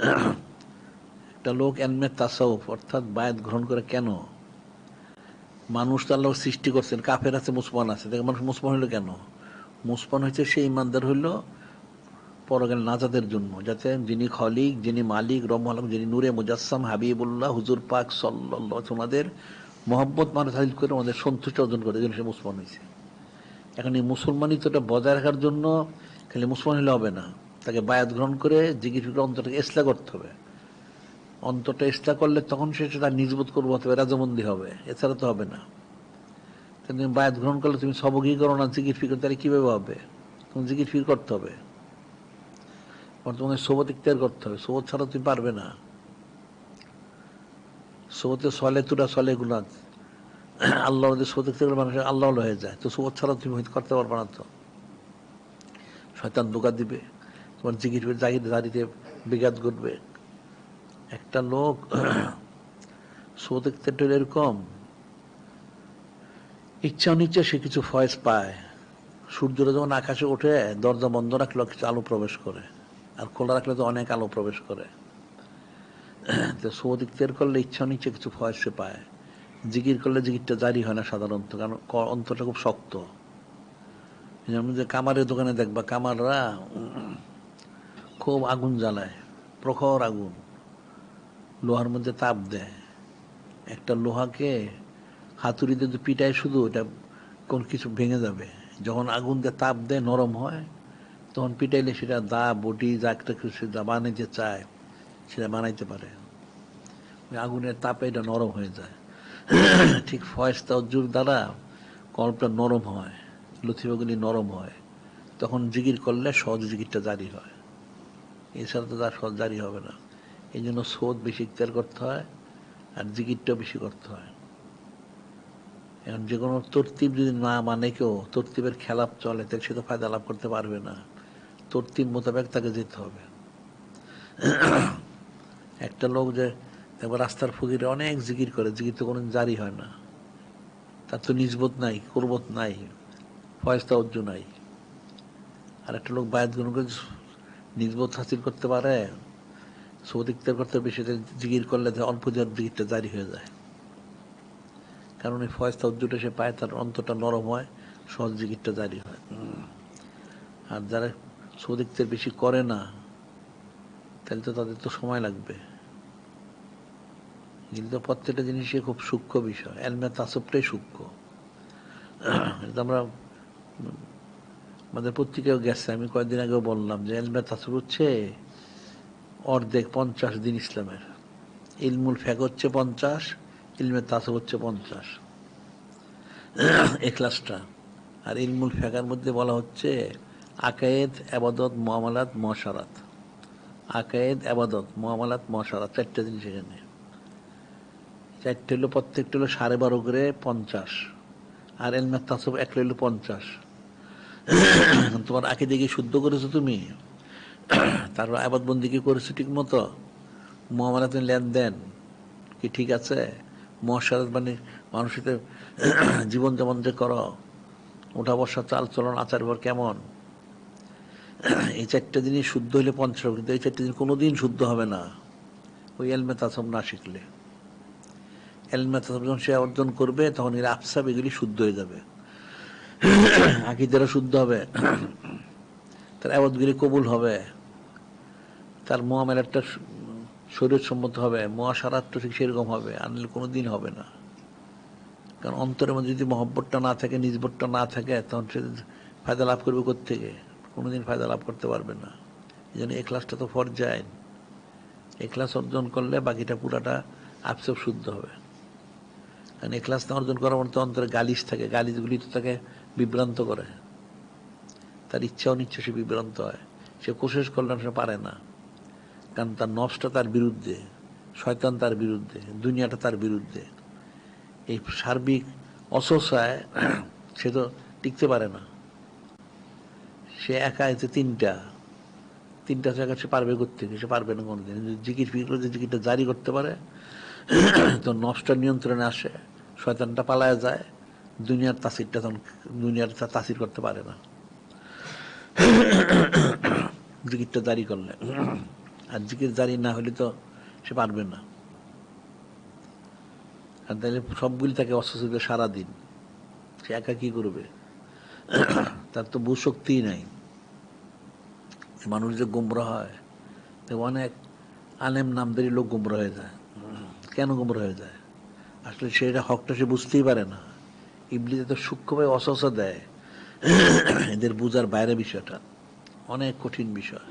একটা লোক এনমে তাসাউফ, অর্থাৎ বায়াত গ্রহণ করে কেন? মানুষ তো আল্লাহ সৃষ্টি করছেন, কাফের আছে, মুসলমান আছে, দেখে মানুষ মুসলমান হইল কেন? মুসলমান হয়েছে সেই ইমানদার হইল পরকাল নাজাদের জন্য, যাতে যিনি খলিক, যিনি মালিক রহমালম যিনি নূরে মুজাসসাম, হাবিবুল্লাহ, হুজুর পাক সাল্লাহ ওনাদের মোহাম্মত মানুষ হাজির করে আমাদের সন্তুষ্ট অর্জন করে জন্য সে মুসলমান হয়েছে। এখন এই মুসলমানিত্বটা বজায় রাখার জন্য খালি মুসলমান হলে হবে না। তাকে বায়াত গ্রহণ করে জিজ্ঞেস করে অন্তরটাকে ইসলা করতে হবে। অন্তরটা ইসলা করলে তখন সে তার নিজবোধ করব হতে হবে রাজবন্দি হবে। এছাড়া তো হবে না। তুমি বায়াত গ্রহণ করলে তুমি সবকই করো না, জিকির ফিকর তাহলে কীভাবে হবে? তুমি জিকির ফির করতে হবে। বর্তমানে সোবত ইখতিয়ার করতে হবে। সোবত ছাড়া তুমি পারবে না। সোবতে সলে তুরা সলে গুলা আল্লাহ সোবত ইখতিয়ার মানুষের আল্লাহ হয়ে যায়। তো সোবত ছাড়া তুমি করতে পারবে না তো। শয়তান দোকা দিবে। তোমার জাগির দাঁড়িয়ে বিঘাত ঘটবে। একটা লোক সোবত ইখতিয়ার এরকম। ইচ্ছা অনিচ্ছা সে কিছু ফয়েজ পায়। সূর্যটা যখন আকাশে ওঠে, দরজা বন্ধ রাখলে কিছু আলো প্রবেশ করে। আর খোলা রাখলে তো অনেক আলো প্রবেশ করে। তো সৌদিক তের করলে ইচ্ছা নিচ্ছে কিছু ফয়েজ সে পায়। জিকির করলে জিকিরটা জারি হয় না সাধারণত, কারণ অন্তরটা খুব শক্ত। যে কামারের দোকানে দেখবা কামাররা খুব আগুন জ্বালায়, প্রখর আগুন। লোহার মধ্যে তাপ দেয়। একটা লোহাকে হাতুড়িতে যে পিটায় শুধু ওটা কোন কিছু ভেঙে যাবে। যখন আগুন দিয়ে তাপ দেয়, নরম হয়, তখন পিটাইলে সেটা দা, বটি, যা একটা কিছু যা বানাইতে চায়, সেটা বানাইতে পারে। ওই আগুনের তাপে এটা নরম হয়ে যায়। ঠিক ফয়েস্তা উজ্জুর দ্বারা কল্পটা নরম হয় লথিবাগুলি নরম হয়। তখন জিগির করলে সহজ জিগিরটা জারি হয়। এছাড়া তো তার সহজ জারি হবে না। এই জন্য সোদ বেশি ইখতিয়ার করতে হয় আর জিগিরটাও বেশি করতে হয়। এখন যে কোনো তরতিব যদি না মানে কেউ, তরতিবের খেলাপ চলে, তাহলে সে তো ফায়দা লাভ করতে পারবে না। তরতিব মোতাবেক তাকে যেতে হবে। একটা লোক যে একবার রাস্তার ফকিরে অনেক জিকির করে, জিকির তো কোনো জারি হয় না। তার তো নিজবোধ নাই কুরবত নাই ফয়স্তা অর্জ নাই। আর একটা লোক বায়াত গুণ করে নিজবোধ হাসিল করতে পারে সৌদিকতার করতে বেশি জিকির করলে যে অল্প জিকিরটা জারি হয়ে যায়। কারণ এই ফয়স্তা উজ্জুটা সে পায় তার অন্তরটা নরম হয়, সহজ জিকিরটা জারি হয়। আর যারা সৌদিকদের বেশি করে না, তাহলে তো তাদের তো সময় লাগবে। কিন্তু প্রত্যেকটা জিনিসই খুব সূক্ষ্ম বিষয়, এলমে তাসবটাই সূক্ষ্ম। আমরা আমাদের পত্রিকাও গেছে, আমি কয়েকদিন আগেও বললাম যে এলমে তাসব হচ্ছে অর্ধেক পঞ্চাশ দিন ইসলামের। ইলমুল ফ্যাক হচ্ছে পঞ্চাশ, ইলমে তাসব হচ্ছে পঞ্চাশ। এখলাসটা আর ইলমুল ফ্যাকার মধ্যে বলা হচ্ছে আকায়েদ, আবাদত মহামালাত মশারাত আকায়েদ, আবাদত মহামালাত মশারাত চারটে জিনিস এখানে। চারটে হলো প্রত্যেকটা হলো সাড়ে বারো করে পঞ্চাশ। আর এলমের তাসব একটা হলো পঞ্চাশ। তোমার আঁকে দিকে শুদ্ধ করেছ তুমি? তারপর আবাদ বন্দি কি করেছ ঠিক মতো মহামালাতে লেনদেন কি ঠিক আছে? মহাসারাত মানে মানুষের জীবন যেমন যে করো, ওঠা বসা, চাল চলন, আচার ব্যবহার কেমন? এই চারটে জিনিস শুদ্ধ হলে পঞ্চাশ কিন্তু এই চারটে দিন কোনো দিন শুদ্ধ হবে না। ওই এলমে তাসম না শিখলে। এলমে তাসম যখন সে অর্জন করবে, তখন এর আফসাব এগুলি শুদ্ধ হয়ে যাবে। আকিদারা শুদ্ধ হবে, তার আবাদগুলি কবুল হবে, তার মোহামেলাটা শরীর সম্মত হবে মহাসারাতটা ঠিক সেরকম হবে, আনলে কোনো দিন হবে না। কারণ অন্তরের মধ্যে যদি মহব্বতটা না থাকে, নিজবতটা না থাকে, তখন সে ফায়দা লাভ করবে কোথেকে কোনোদিন ফায়দা লাভ করতে পারবে না। এই জন্য এ ক্লাসটা তো ফরজাইন। এ ক্লাস অর্জন করলে বাকিটা পুরাটা আপসব শুদ্ধ হবে। কারণ এ ক্লাস না অর্জন করার মধ্যে অন্তরে গালিশ থাকে, গালিশগুলি তো তাকে বিভ্রান্ত করে। তার ইচ্ছা অনিচ্ছা সে বিভ্রান্ত হয়। সে কোশেষ করলে সে পারে না। কারণ তার নফসটা তার বিরুদ্ধে, শয়তান তার বিরুদ্ধে, দুনিয়াটা তার বিরুদ্ধে। এই সার্বিক অসসায় সে তো টিকতে পারে না। সে একা এতে তিনটা তিনটা জায়গা সে পারবে করতে সে পারবে না কোনোদিন। জিকির ফিকির যে জিকিরটা জারি করতে পারে, তো নষ্টার নিয়ন্ত্রণে আসে, শয়তানটা পালায় যায়। দুনিয়ার তাসিরটা তখন দুনিয়ার তাসির করতে পারে না। জিকিরটা জারি করলে। আর জিকির জারি না হলে তো সে পারবে না। আর তাহলে সবগুলি তাকে দেবে সারাদিন। সে একা কি করবে? তার তো বুঝ শক্তিই নাই। মানুষ যে গুমরা হয় অনেক আলেম নামদারি লোক গুমরা হয়ে যায়। কেন গুমরা হয়ে যায়? আসলে সেটা হকটা সে বুঝতেই পারে না। ইবলিতে তো সূক্ষ্মভাবে অসহসা দেয়। এদের বুঝার বাইরে বিষয়টা। অনেক কঠিন বিষয়।